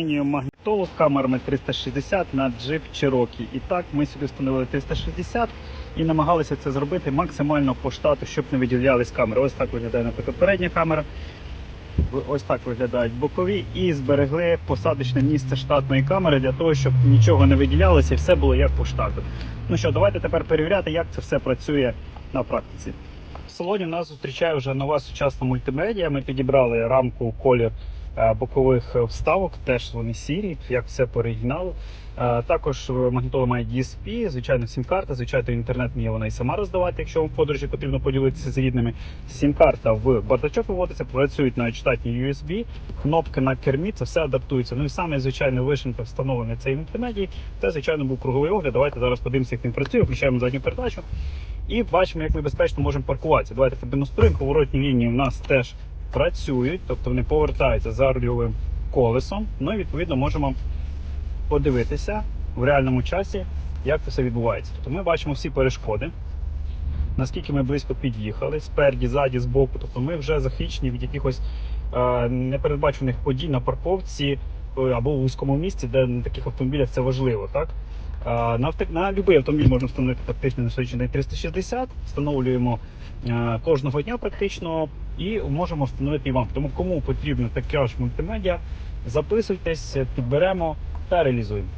Магнітолог камерами 360 на Jeep Cherokee. І так ми сюди встановили 360 і намагалися це зробити максимально по штату, щоб не виділялись камери. Ось так виглядає, наприклад, передня камера. Ось так виглядають бокові і зберегли посадочне місце штатної камери для того, щоб нічого не виділялося і все було як по штату. Ну що, давайте тепер перевіряти, як це все працює на практиці. В салоні нас зустрічає вже нова сучасна мультимедіа. Ми підібрали рамку колір бокових е, вставок, теж вони сірі, як все по оригіналу. Е, Також магнітола має DSP, звичайно, сім-карта, звичайно, інтернет вміє вона і сама роздавати, якщо вам подорожі потрібно поділитися з рідними. Сім-карта в бардачок виводиться, працюють на штатній USB, кнопки на кермі, це все адаптується. Ну і саме, звичайно, вишенка встановлений цей мультимедії. Це, звичайно, був круговий огляд. Давайте зараз подивимося, як він працює, включаємо задню передачу. І бачимо, як ми безпечно можемо паркуватися. Давайте продемонструємо. Поворотні лінії у нас теж працюють, тобто вони повертаються за рульовим колесом. Ну і відповідно можемо подивитися в реальному часі, як це все відбувається. Тобто ми бачимо всі перешкоди, наскільки ми близько під'їхали, спереді, ззаді, збоку. Тобто ми вже захищені від якихось е, непередбачених подій на парковці або в вузькому місці, де на таких автомобілях це важливо. Так? На, на будь-який автомобіль можна встановити практично на сьогоднішній 360, встановлюємо е, кожного дня практично і можемо встановити і вам. Тому кому потрібно така ж мультимедіа, записуйтесь, підберемо та реалізуємо.